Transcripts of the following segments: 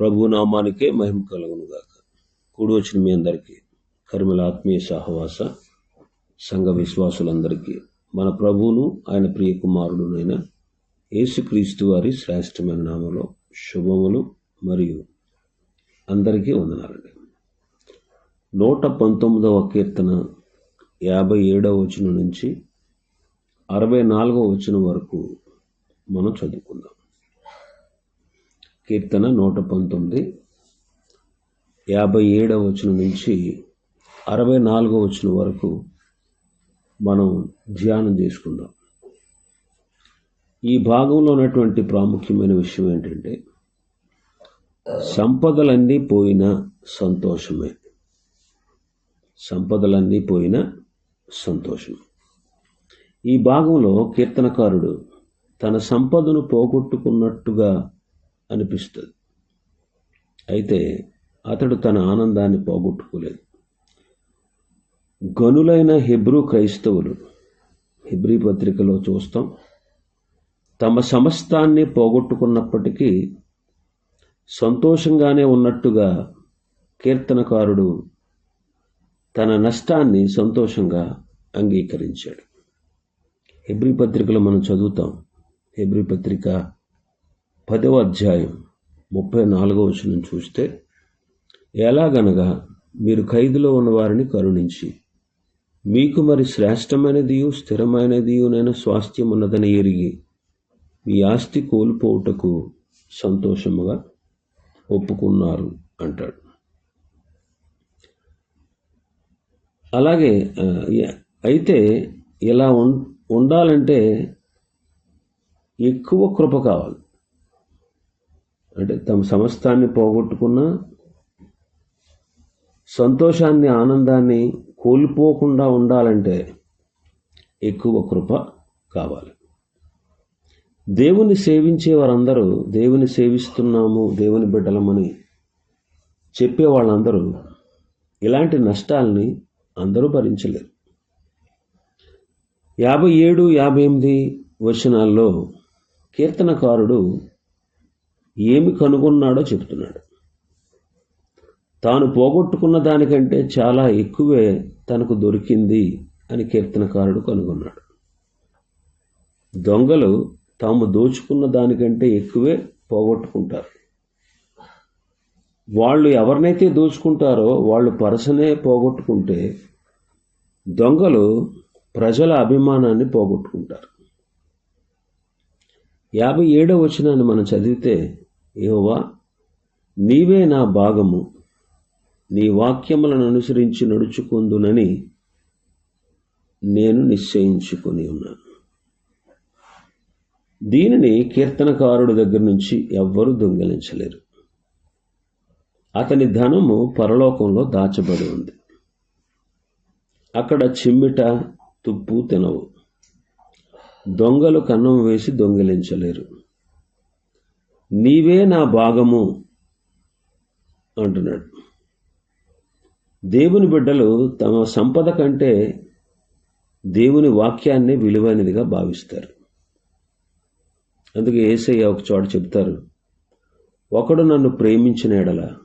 ప్రభు నామానికే మహిమ కలుగునుగాక కూడి వచ్చిన మీ అందరికీ కర్మల ఆత్మీయ సహవాస సంఘ విశ్వాసులందరికీ మన ప్రభువును ఆయన ప్రియ కుమారుడునైన యేసుక్రీస్తు వారి శ్రేష్టమైన నామలో శుభములు మరియు అందరికీ వందనాలండి. నూట పంతొమ్మిదవ కీర్తన యాభై ఏడవ వచనం నుంచి అరవై నాలుగవ వచనం వరకు మనం చదువుకుందాం. కీర్తన నూట పంతొమ్మిది. యాభై ఏడవ వచనం నుంచి అరవై నాలుగవ వచనం వరకు మనం ధ్యానం చేసుకుందాం. ఈ భాగంలో ఉన్నటువంటి ప్రాముఖ్యమైన విషయం ఏంటంటే సంపదలన్నీ పోయిన సంతోషమే. సంపదలన్నీ పోయిన సంతోషం. ఈ భాగంలో కీర్తనకారుడు తన సంపదను పోగొట్టుకున్నట్టుగా అనిపిస్తుంది. అయితే అతడు తన ఆనందాన్ని పోగొట్టుకోలేదు. గనులైన హెబ్రూ క్రైస్తవులు హెబ్రీ పత్రికలో చూస్తాం తమ సమస్తాన్ని పోగొట్టుకున్నప్పటికీ సంతోషంగానే ఉన్నట్టుగా కీర్తనకారుడు తన నష్టాన్ని సంతోషంగా అంగీకరించాడు. హెబ్రి పత్రికలో మనం చదువుతాం హెబ్రి పత్రిక పదవ అధ్యాయం ముప్పై నాలుగవ వచనం చూస్తే ఎలాగనగా మీరు ఖైదులో ఉన్న వారిని కరుణించి మీకు మరి శ్రేష్టమైనదియు స్థిరమైనదియునైన స్వాస్థ్యం ఉన్నదని ఎరిగి మీ ఆస్తి కోల్పోవుటకు సంతోషముగా ఒప్పుకున్నారు అంటాడు. అలాగే అయితే ఇలా ఉం- ఉండాలంటే ఎక్కువ కృప కావాలి. అంటే తమ సమస్తాన్ని పోగొట్టుకున్న సంతోషాన్ని ఆనందాన్ని కోల్పోకుండా ఉండాలంటే ఎక్కువ కృప కావాలి. దేవుని సేవించే వారందరూ దేవుని సేవిస్తున్నాము దేవుని బిడ్డలమని చెప్పే వాళ్ళందరూ ఇలాంటి నష్టాల్ని అందరూ భరించలేరు. యాభై ఏడు యాభై ఎనిమిది వచనాల్లో కీర్తనకారుడు ఏమి కనుగొన్నాడో చెప్తున్నాడు తాను పోగొట్టుకున్న దానికంటే చాలా ఎక్కువే తనకు దొరికింది అని కీర్తనకారుడు కనుగొన్నాడు. దొంగలు తాము దోచుకున్న దానికంటే ఎక్కువే పోగొట్టుకుంటారు. వాళ్ళు ఎవరినైతే దోచుకుంటారో వాళ్ళు పరసనే పోగొట్టుకుంటే దొంగలు ప్రజల అభిమానాన్ని పోగొట్టుకుంటారు. యాభై ఏడో వచనాన్ని మనం చదివితే యోవా నీవే నా భాగము. నీ వాక్యములను అనుసరించి నడుచుకుందునని నేను నిశ్చయించుకొని ఉన్నాను. దీనిని కీర్తనకారుడి దగ్గర నుంచి ఎవ్వరూ దొంగిలించలేరు. అతని ధనము పరలోకంలో దాచబడి ఉంది. అక్కడ చిమ్మిట తుప్పు తినవు. దొంగలు కన్నం వేసి దొంగిలించలేరు. నీవే నా భాగము అంటున్నాడు. దేవుని బిడ్డలు తమ సంపద కంటే దేవుని వాక్యాన్ని విలువైనదిగా భావిస్తారు. అందుకే ఏసయ్య ఒక చోట చెప్తారు ఒకడు నన్ను ప్రేమించిన ఎడల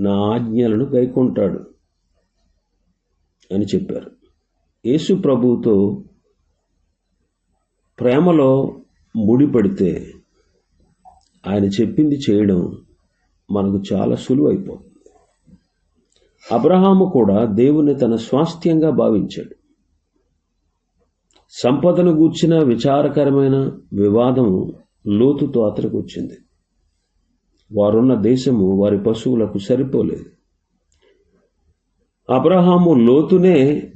నా ఆజ్ఞలను గైకొంటాడు అని చెప్పారు. యేసు ప్రభువుతో ప్రేమలో ముడిపడితే ఆయన చెప్పింది చేయడం మనకు చాలా సులువైపోతుంది. అబ్రహాము కూడా దేవుని తన స్వాస్థ్యంగా భావించాడు. సంపదను గూర్చిన విచారకరమైన వివాదం లోతుతో అతనికి వచ్చింది. వారున్న దేశము వారి పశువులకు సరిపోలేదు. అబ్రహాము లోతునే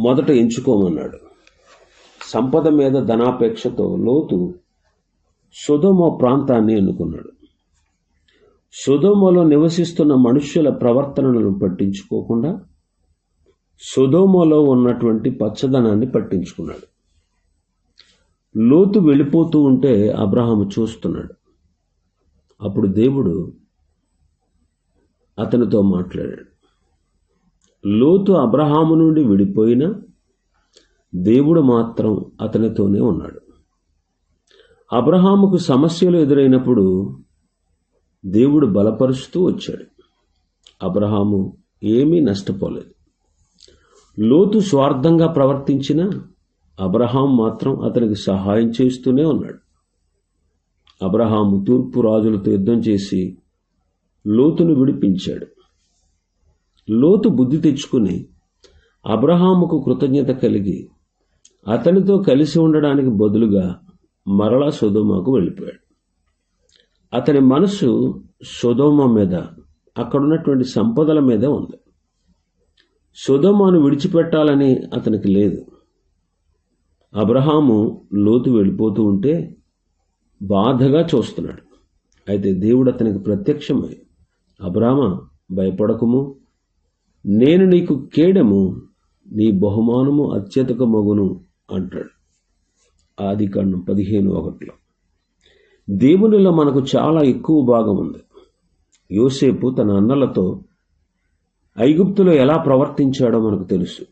మొదట ఎంచుకోమన్నాడు. సంపద మీద ధనాపేక్షతో లోతు సుధమ ప్రాంతాన్ని ఎన్నుకున్నాడు. సుధోమలో నివసిస్తున్న మనుష్యుల ప్రవర్తనలను పట్టించుకోకుండా సుధోమలో ఉన్నటువంటి పచ్చదనాన్ని పట్టించుకున్నాడు. లోతు వెళ్ళిపోతూ ఉంటే అబ్రహాము చూస్తున్నాడు. అప్పుడు దేవుడు అతనితో మాట్లాడాడు. లోతు అబ్రహాము నుండి విడిపోయినా దేవుడు మాత్రం అతనితోనే ఉన్నాడు. అబ్రహాముకు సమస్యలు ఎదురైనప్పుడు దేవుడు బలపరుస్తూ వచ్చాడు. అబ్రహాము ఏమీ నష్టపోలేదు. లోతు స్వార్థంగా ప్రవర్తించిన అబ్రహాం మాత్రం అతనికి సహాయం చేస్తూనే ఉన్నాడు. అబ్రహాము తూర్పు రాజులతో యుద్ధం చేసి లోతును విడిపించాడు. లోతు బుద్ధి తెచ్చుకుని అబ్రహాముకు కృతజ్ఞత కలిగి అతనితో కలిసి ఉండడానికి బదులుగా మరలా సుధోమాకు వెళ్ళిపోయాడు. అతని మనసు సుధోమ మీద అక్కడున్నటువంటి సంపదల మీద ఉంది. సుధోమాను విడిచిపెట్టాలని అతనికి లేదు. అబ్రహాము లోతు వెళ్ళిపోతూ ఉంటే బాధగా చూస్తున్నాడు. అయితే దేవుడు అతనికి ప్రత్యక్షమై అబ్రామ భయపడకుము. నేను నీకు కేడము నీ బహుమానము అత్యధిక మగును అంటాడు. ఆది కాండం పదిహేను ఒకటిలో దేవునిలో మనకు చాలా ఎక్కువ భాగం ఉంది. యోసేపు తన అన్నలతో ఐగుప్తులో ఎలా ప్రవర్తించాడో మనకు తెలుసు.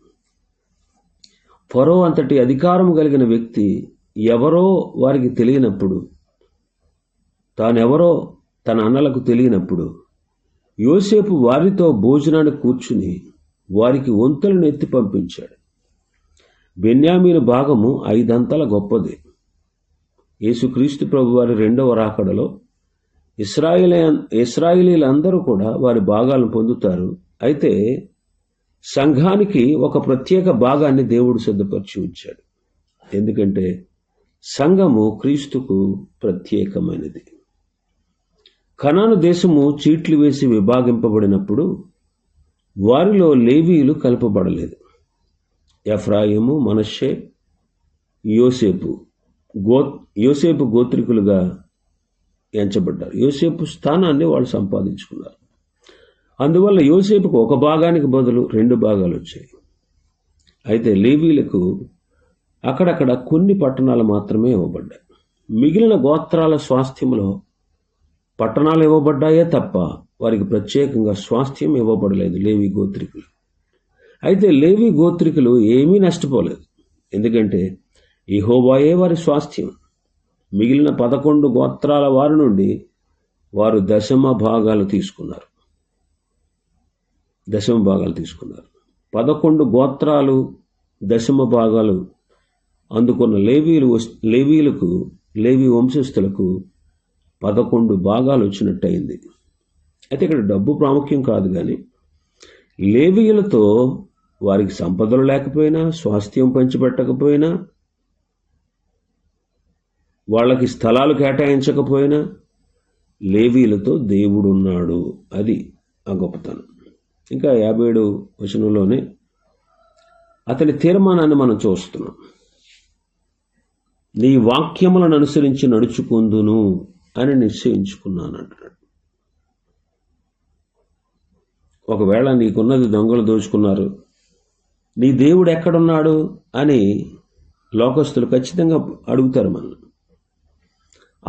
ఫరో అంతటి అధికారం కలిగిన వ్యక్తి ఎవరో వారికి తెలియనప్పుడు తానెవరో తన అన్నలకు తెలియనప్పుడు యోసేపు వారితో భోజనాన్ని కూర్చుని వారికి వంతులను ఎత్తి పంపించాడు. బెన్యామీను భాగము ఐదంతల గొప్పది. యేసుక్రీస్తు ప్రభు వారి రెండవ రాకడలో ఇస్రాయిలీ ఇస్రాయిలీలందరూ కూడా వారి భాగాలను పొందుతారు. అయితే సంఘానికి ఒక ప్రత్యేక భాగాన్ని దేవుడు సిద్ధపరిచి ఉంచాడు ఎందుకంటే సంఘము క్రీస్తుకు ప్రత్యేకమైనది. కనాను దేశము చీట్లు వేసి విభాగింపబడినప్పుడు వారిలో లేవీలు కలపబడలేదు. ఎఫ్రాయిము మనషే యోసేపు గో యోసేపు గోత్రికులుగా ఎంచబడ్డారు. యోసేపు స్థానాన్ని వాళ్ళు సంపాదించుకున్నారు. అందువల్ల యోసేపుకు ఒక భాగానికి బదులు రెండు భాగాలు వచ్చాయి. అయితే లేవీలకు అక్కడక్కడ కొన్ని పట్టణాలు మాత్రమే ఇవ్వబడ్డాయి. మిగిలిన గోత్రాల స్వాస్థ్యంలో పట్టణాలు ఇవ్వబడ్డాయే తప్ప వారికి ప్రత్యేకంగా స్వాస్థ్యం ఇవ్వబడలేదు లేవి గోత్రికులు. అయితే లేవి గోత్రికులు ఏమీ నష్టపోలేదు. ఎందుకంటే ఇహోబాయే వారి స్వాస్థ్యం. మిగిలిన పదకొండు గోత్రాల వారి నుండి వారు దశమ భాగాలు తీసుకున్నారు. దశమ భాగాలు తీసుకున్నారు. పదకొండు గోత్రాలు దశమ భాగాలు అందుకున్న లేవీలు లేవీలకు లేవి వంశస్థులకు పదకొండు భాగాలు వచ్చినట్టయింది. అయితే ఇక్కడ డబ్బు ప్రాముఖ్యం కాదు కానీ లేవీయులతో వారికి సంపదలు లేకపోయినా స్వాస్థ్యం పంచిపెట్టకపోయినా వాళ్ళకి స్థలాలు కేటాయించకపోయినా లేవీలతో దేవుడున్నాడు. అది ఆ గొప్పతనం. ఇంకా యాభై ఏడు వచనంలోనే అతని తీర్మానాన్ని మనం చూస్తున్నాం. నీ వాక్యములను అనుసరించి నడుచుకుందును అని నిశ్చయించుకున్నాను అంటున్నాడు. ఒకవేళ నీకున్నది దొంగలు దోచుకున్నారు నీ దేవుడు ఎక్కడున్నాడు అని లోకస్తులు ఖచ్చితంగా అడుగుతారు మనం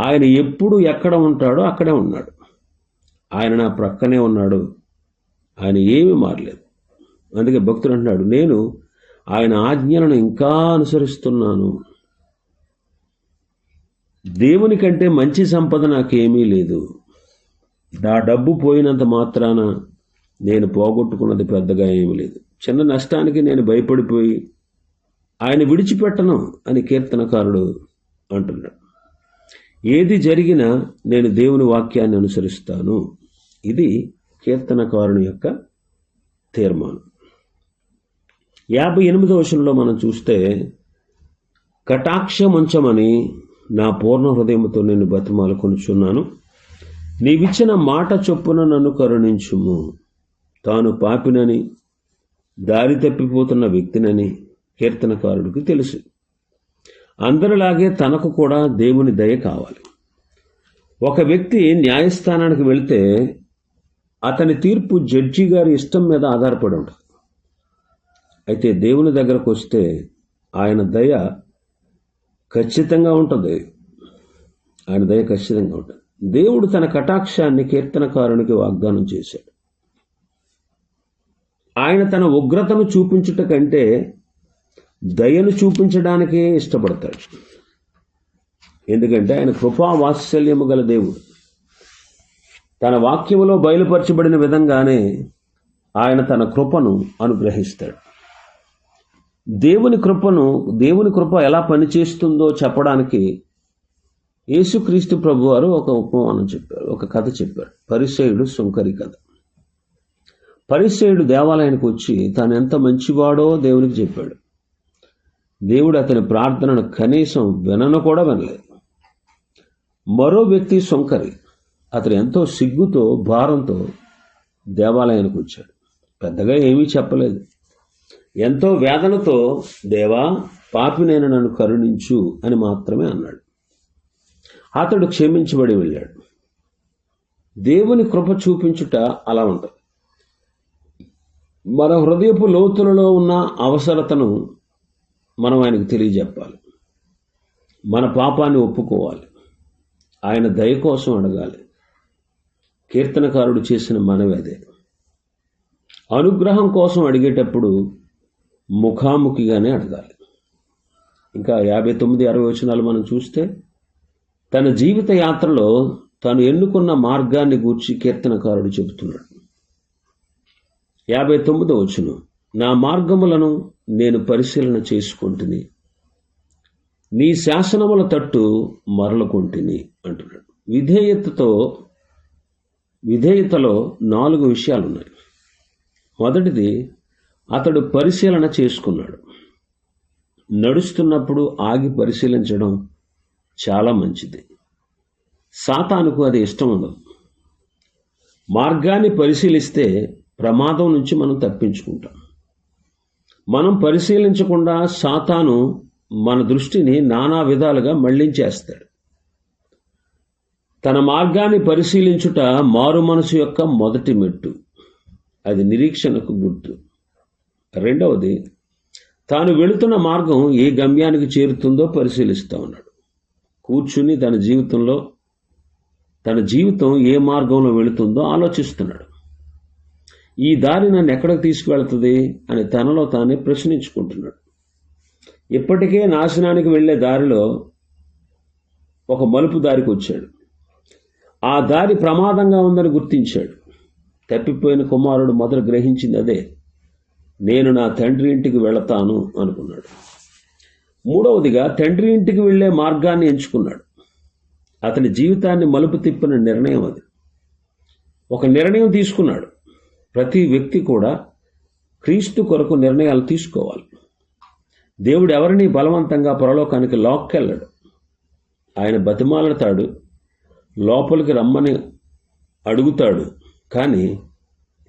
ఆయన ఎప్పుడు ఎక్కడ ఉంటాడో అక్కడే ఉన్నాడు. ఆయన నా ప్రక్కనే ఉన్నాడు. ఆయన ఏమీ మారలేదు. అందుకే భక్తుడు అంటున్నాడు నేను ఆయన ఆజ్ఞలను ఇంకా అనుసరిస్తున్నాను. దేవుని కంటే మంచి సంపద నాకేమీ లేదు. నా డబ్బు పోయినంత మాత్రాన నేను పోగొట్టుకున్నది పెద్దగా ఏమీ లేదు. చిన్న నష్టానికి నేను భయపడిపోయి ఆయన విడిచిపెట్టను అని కీర్తనకారుడు అంటున్నాడు. ఏది జరిగినా నేను దేవుని వాక్యాన్ని అనుసరిస్తాను. ఇది కీర్తనకారుని యొక్క తీర్మానం. యాభై ఎనిమిదో వచనంలో మనం చూస్తే కటాక్షముంచమని నా పూర్ణ హృదయంతో నేను బతిమాలు కొనుచున్నాను నీవిచ్చిన మాట చొప్పున నన్ను కరుణించుము. తాను పాపినని దారి తప్పిపోతున్న వ్యక్తినని కీర్తనకారుడికి తెలుసు. అందరిలాగే తనకు కూడా దేవుని దయ కావాలి. ఒక వ్యక్తి న్యాయస్థానానికి వెళితే అతని తీర్పు జడ్జి గారి ఇష్టం మీద ఆధారపడి ఉంటుంది. అయితే దేవుని దగ్గరకు వస్తే ఆయన దయ ఖచ్చితంగా ఉంటుంది. ఆయన దయ ఖచ్చితంగా ఉంటుంది. దేవుడు తన కటాక్షాన్ని కీర్తనకారునికి వాగ్దానం చేశాడు. ఆయన తన ఉగ్రతను చూపించుట కంటే దయను చూపించడానికే ఇష్టపడతాడు. ఎందుకంటే ఆయన కృపా వాత్సల్యము గల దేవుడు. తన వాక్యములో బయలుపరచబడిన విధంగానే ఆయన తన కృపను అనుగ్రహిస్తాడు. దేవుని కృపను దేవుని కృప ఎలా పనిచేస్తుందో చెప్పడానికి యేసుక్రీస్తు ప్రభు వారు ఒక ఉపమానం చెప్పారు ఒక కథ చెప్పారు. పరిసయుడు సుంకరి కథ. పరిసేయుడు దేవాలయానికి వచ్చి తాను ఎంత మంచివాడో దేవునికి చెప్పాడు. దేవుడు అతని ప్రార్థనను కనీసం వినను కూడా వినలేదు. మరో వ్యక్తి సొంకరి అతను ఎంతో సిగ్గుతో భారంతో దేవాలయానికి వచ్చాడు. పెద్దగా ఏమీ చెప్పలేదు. ఎంతో వేదనతో దేవా పాపినైన నన్ను కరుణించు అని మాత్రమే అన్నాడు. అతడు క్షమించబడి వెళ్ళాడు. దేవుని కృప చూపించుట అలా ఉంటుంది. మన హృదయపు లోతులలో ఉన్న అవసరతను మనం ఆయనకు తెలియజెప్పాలి. మన పాపాన్ని ఒప్పుకోవాలి. ఆయన దయ కోసం అడగాలి. కీర్తనకారుడు చేసిన మనవి అదే. అనుగ్రహం కోసం అడిగేటప్పుడు ముఖాముఖిగానే అడగాలి. ఇంకా యాభై తొమ్మిది అరవై వచనాలు మనం చూస్తే తన జీవిత యాత్రలో తను ఎన్నుకున్న మార్గాన్ని గూర్చి కీర్తనకారుడు చెబుతున్నాడు. యాభై తొమ్మిదో వచ్చును నా మార్గములను నేను పరిశీలన చేసుకుంటుని నీ శాసనముల తట్టు మరలకొంటిని అంటున్నాడు. విధేయతతో విధేయతలో నాలుగు విషయాలు ఉన్నాయి మొదటిది అతడు పరిశీలన చేసుకున్నాడు. నడుస్తున్నప్పుడు ఆగి పరిశీలించడం చాలా మంచిది. సాతానుకు అది ఇష్టం ఉండదు. మార్గాన్ని పరిశీలిస్తే ప్రమాదం నుంచి మనం తప్పించుకుంటాం. మనం పరిశీలించకుండా సాతాను మన దృష్టిని నానా విధాలుగా మళ్ళించేస్తాడు. తన మార్గాన్ని పరిశీలించుట మారు మనసు యొక్క మొదటి మెట్టు. అది నిరీక్షణకు గుర్తు. రెండవది తాను వెళుతున్న మార్గం ఏ గమ్యానికి చేరుతుందో పరిశీలిస్తూ ఉన్నాడు. కూర్చుని తన జీవితంలో తన జీవితం ఏ మార్గంలో వెళుతుందో ఆలోచిస్తున్నాడు. ఈ దారి నన్ను ఎక్కడికి తీసుకువెళ్తుంది అని తనలో తానే ప్రశ్నించుకుంటున్నాడు. ఇప్పటికే నాశనానికి వెళ్ళే దారిలో ఒక మలుపు దారికి వచ్చాడు. ఆ దారి ప్రమాదంగా ఉందని గుర్తించాడు. తప్పిపోయిన కుమారుడు మొదలు గ్రహించింది అదే. నేను నా తండ్రి ఇంటికి వెళతాను అనుకున్నాడు. మూడవదిగా తండ్రి ఇంటికి వెళ్ళే మార్గాన్ని ఎంచుకున్నాడు. అతని జీవితాన్ని మలుపు తిప్పిన నిర్ణయం అది. ఒక నిర్ణయం తీసుకున్నాడు. ప్రతి వ్యక్తి కూడా క్రీస్తు కొరకు నిర్ణయాలు తీసుకోవాలి. దేవుడు ఎవరిని బలవంతంగా పరలోకానికి లాక్కెళ్ళడు. ఆయన బతిమాలతాడు లోపలికి రమ్మని అడుగుతాడు కానీ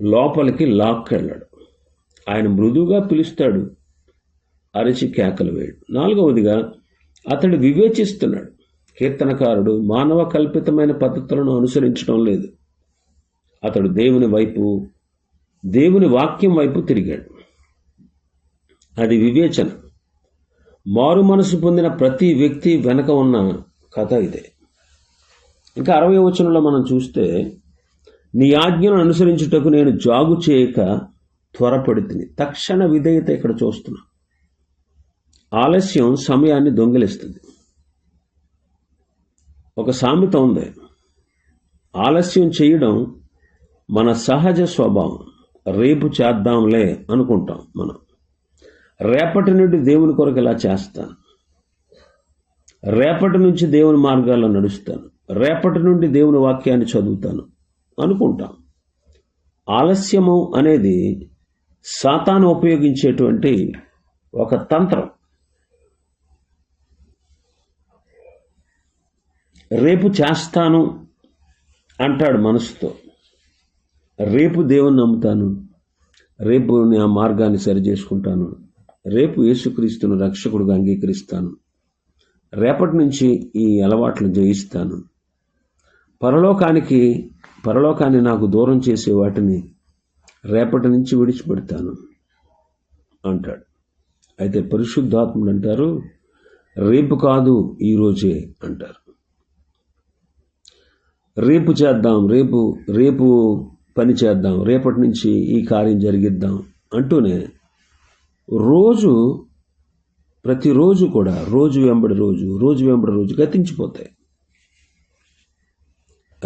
లోపలికి లాక్కెళ్ళాడు. ఆయన మృదువుగా పిలుస్తాడు అరచి కేకలు వేయడు. నాలుగవదిగా అతడు వివేచిస్తున్నాడు. కీర్తనకారుడు మానవ కల్పితమైన పద్ధతులను అనుసరించడం లేదు. అతడు దేవుని వైపు దేవుని వాక్యం వైపు తిరిగాడు. అది వివేచన. మారు మనసు పొందిన ప్రతి వ్యక్తి వెనక ఉన్న కథ ఇదే. ఇంకా అరవై వచనంలో మనం చూస్తే నీ ఆజ్ఞను అనుసరించుటకు నేను జాగు చేయక త్వరపడుతుంది తక్షణ విధేయత ఇక్కడ చూస్తున్నా. ఆలస్యం సమయాన్ని దొంగిలిస్తుంది. ఒక సామెత ఉంది. ఆలస్యం చేయడం మన సహజ స్వభావం. రేపు చేద్దాంలే అనుకుంటాం మనం. రేపటి నుండి దేవుని కొరకు ఇలా చేస్తాను. రేపటి నుంచి దేవుని మార్గాల్లో నడుస్తాను. రేపటి నుండి దేవుని వాక్యాన్ని చదువుతాను అనుకుంటాం. ఆలస్యము అనేది సాతాను ఉపయోగించేటువంటి ఒక తంత్రం. రేపు చేస్తాను అంటాడు మనసుతో. రేపు దేవుని నమ్ముతాను. రేపు నా మార్గాన్ని సరి చేసుకుంటాను రేపు యేసుక్రీస్తును రక్షకుడుగా అంగీకరిస్తాను. రేపటి నుంచి ఈ అలవాట్లు జయిస్తాను. పరలోకానికి పరలోకాన్ని నాకు దూరం చేసే వాటిని రేపటి నుంచి విడిచిపెడతాను అంటాడు. అయితే పరిశుద్ధాత్ముడు అంటారు రేపు కాదు ఈరోజే అంటారు. రేపు చేద్దాం రేపు రేపు పని చేద్దాం రేపటి నుంచి ఈ కార్యం జరిగిద్దాం అంటూనే రోజు ప్రతిరోజు కూడా రోజు వెంబడి రోజు రోజు వెంబడి రోజు గతించిపోతాయి.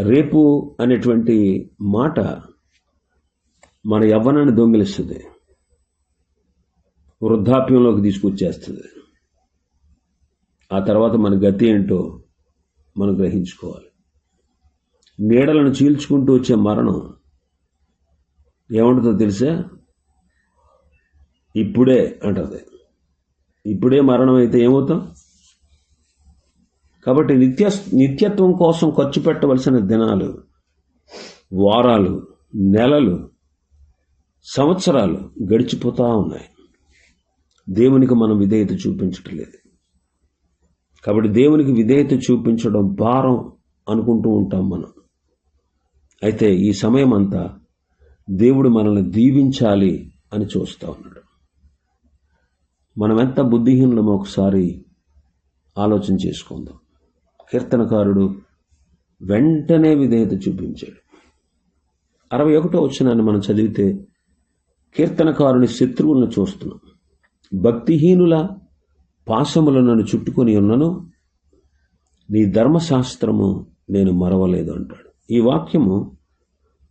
రేపు అనేటువంటి మాట మన యవ్వనాన్ని దొంగిలిస్తుంది వృద్ధాప్యంలోకి తీసుకొచ్చేస్తుంది. ఆ తర్వాత మన గతి ఏంటో మనం గ్రహించుకోవాలి. నీడలను చీల్చుకుంటూ వచ్చే మరణం ఏముంటుందో తెలుసా? ఇప్పుడే అంటది. ఇప్పుడే మరణం అయితే ఏమవుతాం? కాబట్టి నిత్య నిత్యత్వం కోసం ఖర్చు పెట్టవలసిన దినాలు వారాలు నెలలు సంవత్సరాలు గడిచిపోతూ ఉన్నాయి. దేవునికి మనం విధేయత చూపించటం లేదు. కాబట్టి దేవునికి విధేయత చూపించడం భారం అనుకుంటూ ఉంటాం మనం. అయితే ఈ సమయం అంతా దేవుడు మనల్ని దీవించాలి అని చూస్తూ ఉన్నాడు. మనం ఎంత బుద్ధిహీనులమో ఒకసారి ఆలోచన చేసుకుందాం. కీర్తనకారుడు వెంటనే విధేయత చూపించాడు. అరవై ఒకటో వచ్చినాన్ని మనం చదివితే కీర్తనకారుని శత్రువులను చూస్తున్నాం. భక్తిహీనుల పాశములు నన్ను చుట్టుకొని ఉన్నను నీ ధర్మశాస్త్రము నేను మరవలేదు అంటాడు. ఈ వాక్యము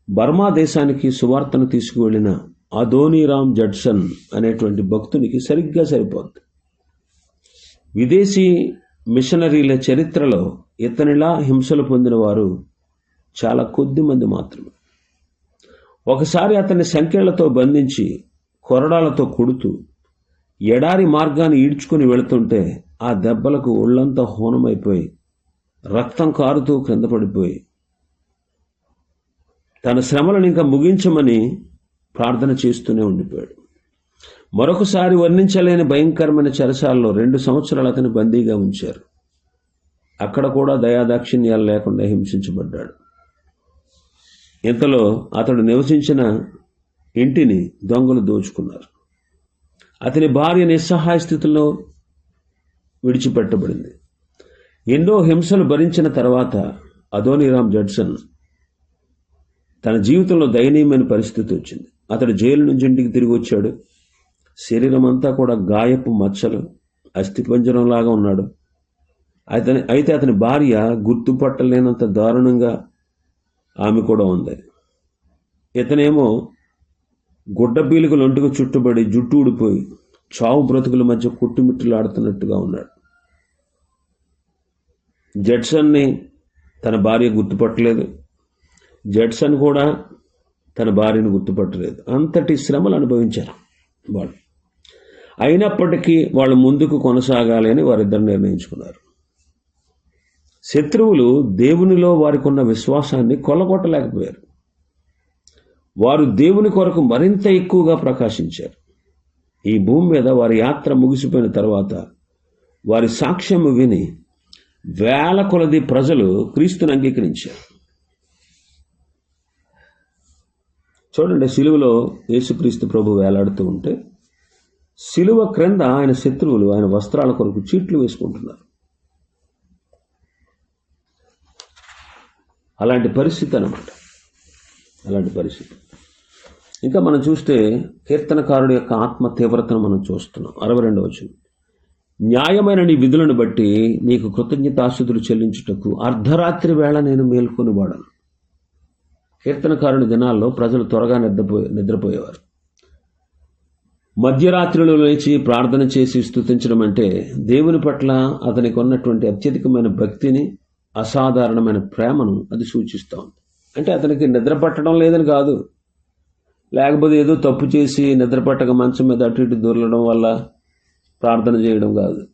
బర్మా దేశానికి సువార్తను తీసుకువెళ్ళిన అధోనీరామ్ జడ్సన్ అనేటువంటి భక్తునికి సరిగ్గా సరిపోద్ది. విదేశీ మిషనరీల చరిత్రలో ఇతనిలా హింసలు పొందిన వారు చాలా కొద్ది మంది మాత్రమే. ఒకసారి అతన్ని సంఖ్యలతో బంధించి కొరడాలతో కొడుతూ ఎడారి మార్గాన్ని ఈడ్చుకుని వెళుతుంటే ఆ దెబ్బలకు ఒళ్ళంతా హోనమైపోయి రక్తం కారుతూ క్రింద పడిపోయి తన శ్రమలను ఇంకా ముగించమని ప్రార్థన చేస్తూనే ఉండిపోయాడు. మరొకసారి వర్ణించలేని భయంకరమైన చెరసాలలో రెండు సంవత్సరాలు అతని బందీగా ఉంచారు. అక్కడ కూడా దయాదాక్షిణ్యాలు లేకుండా హింసించబడ్డాడు. ఇంతలో అతడు నివసించిన ఇంటిని దొంగలు దోచుకున్నారు. అతని భార్య నిస్సహాయ స్థితిలో విడిచిపెట్టబడింది. ఎన్నో హింసలు భరించిన తర్వాత అదోనిరామ్ జడ్సన్ తన జీవితంలో దయనీయమైన పరిస్థితి వచ్చింది. అతడు జైలు నుంచి ఇంటికి తిరిగి వచ్చాడు. శరీరం అంతా కూడా గాయపు మచ్చలు అస్థిపంజరంలాగా ఉన్నాడు. అతని అయితే అతని భార్య గుర్తుపట్టలేనంత దారుణంగా ఆమె కూడా ఉంది. ఇతనేమో గుడ్డ పీలికలు ఒంటికి చుట్టుబడి జుట్టు ఊడిపోయి చావు బ్రతుకుల మధ్య కొట్టుమిట్టులాడుతున్నట్టుగా ఉన్నాడు. జడ్సన్ని తన భార్య గుర్తుపట్టలేదు. జడ్సన్ కూడా తన భార్యను గుర్తుపట్టలేదు. అంతటి శ్రమలు అనుభవించారు వాళ్ళు. అయినప్పటికీ వాళ్ళు ముందుకు కొనసాగాలి అని వారిద్దరు నిర్ణయించుకున్నారు. శత్రువులు దేవునిలో వారికి ఉన్న విశ్వాసాన్ని కొలగొట్టలేకపోయారు. వారు దేవుని కొరకు మరింత ఎక్కువగా ప్రకాశించారు. ఈ భూమి మీద వారి యాత్ర ముగిసిపోయిన తర్వాత వారి సాక్ష్యము విని వేల కొలది ప్రజలు క్రీస్తుని అంగీకరించారు. చూడండి సిలువలో యేసుక్రీస్తు ప్రభు వేలాడుతూ ఉంటే సిలువ క్రింద ఆయన శత్రువులు ఆయన వస్త్రాల కొరకు చీట్లు వేసుకుంటున్నారు. అలాంటి పరిస్థితి అనమాట అలాంటి పరిస్థితి. ఇంకా మనం చూస్తే కీర్తనకారుడి యొక్క ఆత్మ తీవ్రతను మనం చూస్తున్నాం. అరవై రెండవ వచనం. న్యాయమైన నీ విధులను బట్టి నీకు కృతజ్ఞతాశుతులు చెల్లించుటకు అర్ధరాత్రి వేళ నేను మేల్కొని వాడను కీర్తనకారుని దినాల్లో ప్రజలు త్వరగా నిద్రపోయే నిద్రపోయేవారు. మధ్యరాత్రిలో లేచి ప్రార్థన చేసి స్థుతించడం అంటే దేవుని పట్ల అతనికి ఉన్నటువంటి అత్యధికమైన భక్తిని అసాధారణమైన ప్రేమను అది సూచిస్తూ ఉంది. అంటే అతనికి నిద్ర పట్టడం లేదని కాదు. లేకపోతే ఏదో తప్పు చేసి నిద్ర పట్టక మంచం మీద అటు ఇటు దొరలడం వల్ల ప్రార్థన చేయడం కాదు.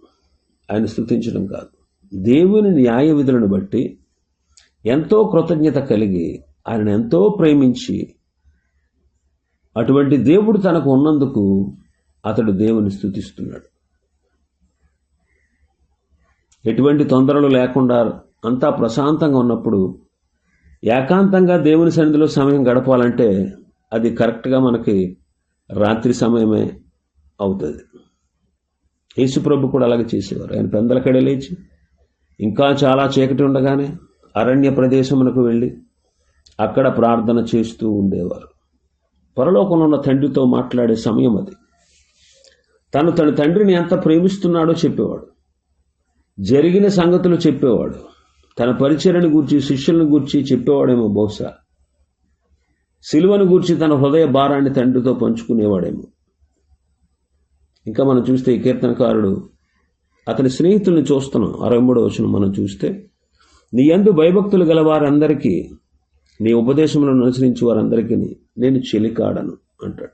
ఆయన స్థుతించడం కాదు. దేవుని న్యాయ విధులను బట్టి ఎంతో కృతజ్ఞత కలిగి ఆయన ఎంతో ప్రేమించి అటువంటి దేవుడు తనకు ఉన్నందుకు అతడు దేవుని స్థుతిస్తున్నాడు ఎటువంటి తొందరలు లేకుండా అంతా ప్రశాంతంగా ఉన్నప్పుడు ఏకాంతంగా దేవుని సన్నిధిలో సమయం గడపాలంటే అది కరెక్ట్గా మనకి రాత్రి సమయమే అవుతుంది. యేసుప్రభు కూడా అలాగే చేసేవారు. ఆయన పెందలకడే లేచి ఇంకా చాలా చీకటి ఉండగానే అరణ్య ప్రదేశమునకు వెళ్ళి అక్కడ ప్రార్థన చేస్తూ ఉండేవారు. పరలోకంలో ఉన్న తండ్రితో మాట్లాడే సమయం అది. తను తన తండ్రిని ఎంత ప్రేమిస్తున్నాడో చెప్పేవాడు. జరిగిన సంగతులు చెప్పేవాడు. తన పరిచయను గూర్చి శిష్యులను గూర్చి చెప్పేవాడేమో బహుశా. సిలువను గూర్చి తన హృదయ భారాన్ని తండ్రితో పంచుకునేవాడేమో. ఇంకా మనం చూస్తే ఈ కీర్తనకారుడు అతని స్నేహితుల్ని చూస్తున్నాం. అరవై మూడో వచ్చిన మనం చూస్తే నీ యందు భయభక్తులు గల వారందరికీ నీ ఉపదేశములను అనుసరించి వారందరికీ నేను చెలికాడను అంటాడు.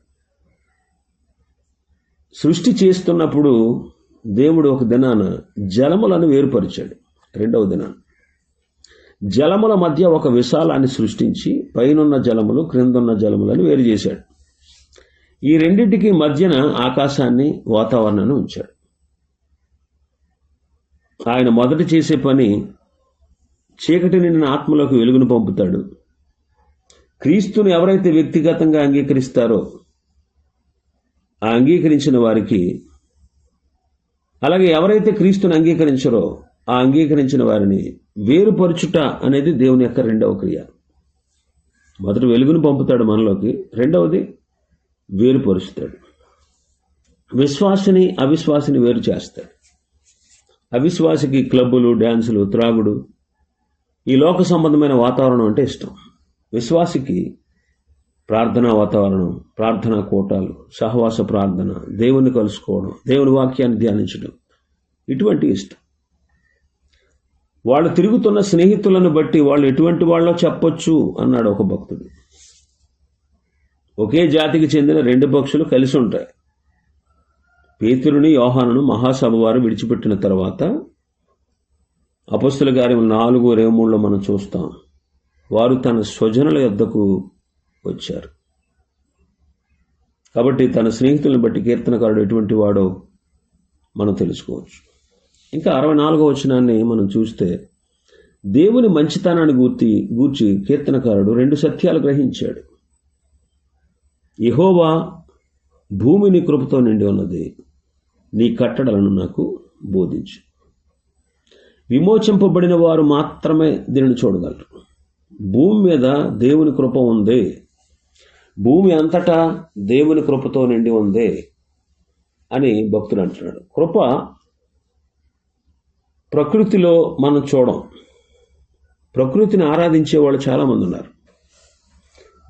సృష్టి చేస్తున్నప్పుడు దేవుడు ఒక దినాన జలములను వేరుపరిచాడు. రెండవ దినాన. జలముల మధ్య ఒక విశాలాన్ని సృష్టించి పైనున్న జలములు క్రిందున్న జలములను వేరు చేశాడు. ఈ రెండింటికి మధ్యన ఆకాశాన్ని వాతావరణాన్ని ఉంచాడు. ఆయన మొదట చేసే పని చీకటి నిండిన ఆత్మలోకి వెలుగును పంపుతాడు. క్రీస్తుని ఎవరైతే వ్యక్తిగతంగా అంగీకరిస్తారో ఆ అంగీకరించిన వారికి అలాగే ఎవరైతే క్రీస్తుని అంగీకరించరో ఆ అంగీకరించిన వారిని వేరుపరుచుట అనేది దేవుని యొక్క రెండవ క్రియ. మొదట వెలుగును పంపుతాడు మనలోకి రెండవది వేరుపరుస్తాడు. విశ్వాసిని అవిశ్వాసిని వేరు చేస్తాడు. అవిశ్వాసికి క్లబ్బులు డ్యాన్సులు త్రాగుడు ఈ లోక సంబంధమైన వాతావరణం అంటే ఇష్టం. విశ్వాసికి ప్రార్థనా వాతావరణం ప్రార్థనా కూటాలు సహవాస ప్రార్థన దేవుని కలుసుకోవడం దేవుని వాక్యాన్ని ధ్యానించడం. ఇటువంటి ఇష్టం. వాళ్ళు తిరుగుతున్న స్నేహితులను బట్టి వాళ్ళు ఎటువంటి వాళ్ళో చెప్పొచ్చు అన్నాడు ఒక భక్తుడు. ఒకే జాతికి చెందిన రెండు పక్షులు కలిసి ఉంటాయి. పేతురుని యోహానును మహాసభ వారు విడిచిపెట్టిన తర్వాత అపస్తుల గారి నాలుగు రేమూళ్ళలో మనం చూస్తాం. వారు తన స్వజనుల యొద్దకు వచ్చారు. కాబట్టి తన స్నేహితులను బట్టి కీర్తనకారుడు ఎటువంటి వాడో మనం తెలుసుకోవచ్చు. ఇంకా అరవై నాలుగో వచనాన్ని మనం చూస్తే దేవుని మంచితనాన్ని గూర్చి గూర్చి కీర్తనకారుడు రెండు సత్యాలు గ్రహించాడు. యహోవా భూమిని కృపతో నిండి ఉన్నది నీ కట్టడలను నాకు బోధించు. విమోచింపబడిన వారు మాత్రమే దీనిని చూడగలరు. భూమి మీద దేవుని కృప ఉంది. భూమి అంతటా దేవుని కృపతో నిండి ఉంది అని భక్తుడు అంటున్నాడు. కృప ప్రకృతిలో మనం చూడం. ప్రకృతిని ఆరాధించే వాళ్ళు చాలామంది ఉన్నారు.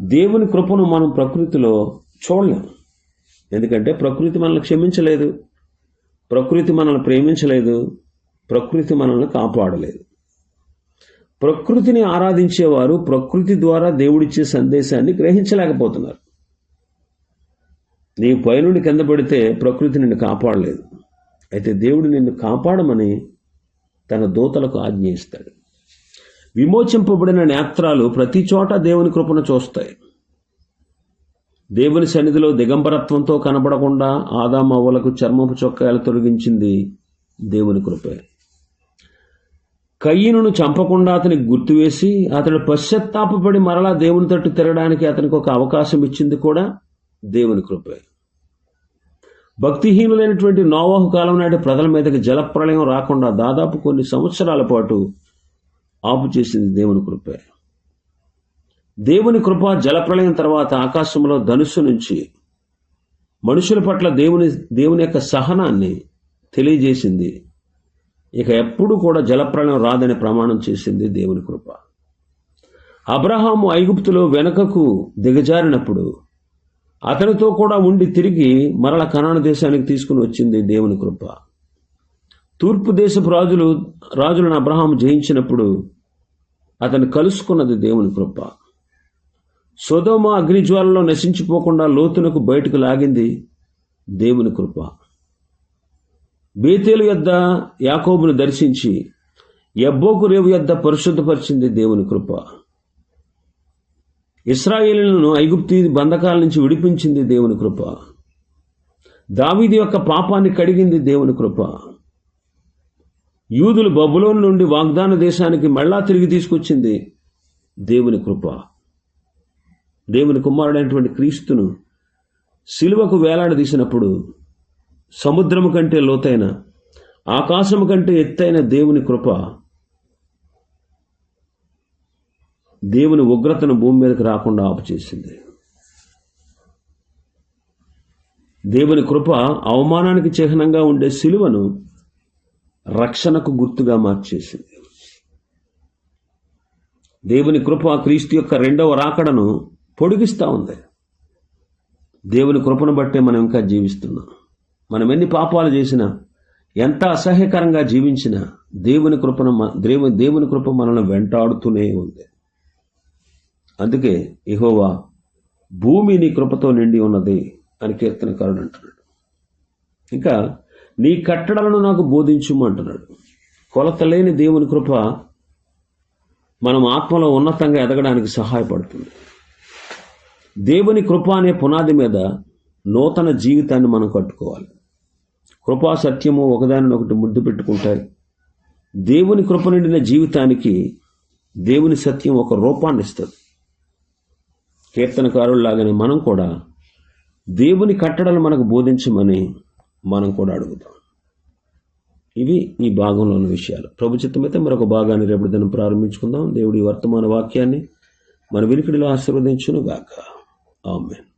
దేవుని కృపను మనం ప్రకృతిలో చూడలేం. ఎందుకంటే ప్రకృతి మనల్ని క్షమించలేదు. ప్రకృతి మనల్ని ప్రేమించలేదు. ప్రకృతి మనల్ని కాపాడలేదు. ప్రకృతిని ఆరాధించేవారు ప్రకృతి ద్వారా దేవుడిచ్చే సందేశాన్ని గ్రహించలేకపోతున్నారు. నీ పైనుండి కింద పడితే ప్రకృతి నిన్ను కాపాడలేదు. అయితే దేవుడు నిన్ను కాపాడమని తన దూతలకు ఆజ్ఞ ఇస్తాడు. విమోచింపబడిన నేత్రాలు ప్రతి చోట దేవుని కృపను చూస్తాయి. దేవుని సన్నిధిలో దిగంబరత్వంతో కనబడకుండా ఆదామవ్వలకు చర్మపు చొక్కాలు తొలగించింది దేవుని కృపే. కయ్యను చంపకుండా అతనికి గుర్తువేసి అతడు పశ్చాత్తాపడి మరలా దేవుని తట్టు తిరగడానికి అతనికి ఒక అవకాశం ఇచ్చింది కూడా దేవుని కృపే. భక్తిహీనులైనటువంటి నోవాహు కాలం నాటి ప్రజల మీదకి జలప్రళయం రాకుండా దాదాపు కొన్ని సంవత్సరాల పాటు ఆపు చేసింది దేవుని కృపే. దేవుని కృప జలప్రళయం తర్వాత ఆకాశంలో ధనుస్సు నుంచి మనుషుల పట్ల దేవుని దేవుని యొక్క సహనాన్ని తెలియజేసింది ఇక ఎప్పుడు కూడా జలప్రళయం రాదని ప్రమాణం చేసింది దేవుని కృప. అబ్రహాము ఐగుప్తులో వెనుకకు దిగజారినప్పుడు అతనితో కూడా ఉండి తిరిగి మరల కనాన దేశానికి తీసుకుని వచ్చింది దేవుని కృప. తూర్పు దేశపు రాజులు రాజులను అబ్రహాం జయించినప్పుడు అతను కలుసుకున్నది దేవుని కృప. సొదోమ అగ్నిజ్వాలలో నశించిపోకుండా లోతునకు బయటకు లాగింది దేవుని కృప. బేతేలు యొద్ద యాకోబును దర్శించి ఎబ్బోకు రేవు యొద్ద పరిశుద్ధపరిచింది దేవుని కృప. ఇస్రాయేలులను ఐగుప్తి బంధకాల నుంచి విడిపించింది దేవుని కృప. దావీది యొక్క పాపాన్ని కడిగింది దేవుని కృప. యూదులు బబులోన్ నుండి వాగ్దాన దేశానికి మళ్ళా తిరిగి తీసుకొచ్చింది దేవుని కృప. దేవుని కుమారుడైనటువంటి క్రీస్తును సిలువకు వేలాడదీసినప్పుడు సముద్రము కంటే లోతైన ఆకాశము కంటే ఎత్తైన దేవుని కృప దేవుని ఉగ్రతను భూమి మీదకి రాకుండా ఆపుచేసింది. దేవుని కృప అవమానానికి చిహ్నంగా ఉండే సిలువను రక్షణకు గుర్తుగా మార్చేసింది. దేవుని కృప క్రీస్తు యొక్క రెండవ రాకడను పొడిగిస్తూ ఉంది. దేవుని కృపను బట్టే మనం ఇంకా జీవిస్తున్నాం. మనం ఎన్ని పాపాలు చేసినా ఎంత అసహ్యకరంగా జీవించినా దేవుని కృపను దేవు దేవుని కృప మనల్ని వెంటాడుతూనే ఉంది. అందుకే ఇహోవా భూమి నీ కృపతో నిండి ఉన్నది అని కీర్తనకారుడు అంటున్నాడు. ఇంకా నీ కట్టడలను నాకు బోధించుమంటున్నాడు కొలత లేని దేవుని కృప మనం ఆత్మలో ఉన్నతంగా ఎదగడానికి సహాయపడుతుంది. దేవుని కృప అనే పునాది మీద నూతన జీవితాన్ని మనం కట్టుకోవాలి. కృపా సత్యము ఒకదానినొకటి ముద్దు పెట్టుకుంటాయి. దేవుని కృప నిండిన జీవితానికి దేవుని సత్యం ఒక రూపాన్ని ఇస్తుంది. కీర్తనకారుల్లాగానే మనం కూడా దేవుని కట్టడలు మనకు బోధించమని మనం కూడా అడుగుతాం. ఇవి ఈ భాగంలోని విషయాలు. ప్రభు అయితే మరొక భాగాన్ని రేపటి దినం ప్రారంభించుకుందాం. దేవుడి వర్తమాన వాక్యాన్ని మన వినికిడిలో ఆశీర్వదించును గాక ఆమెన్.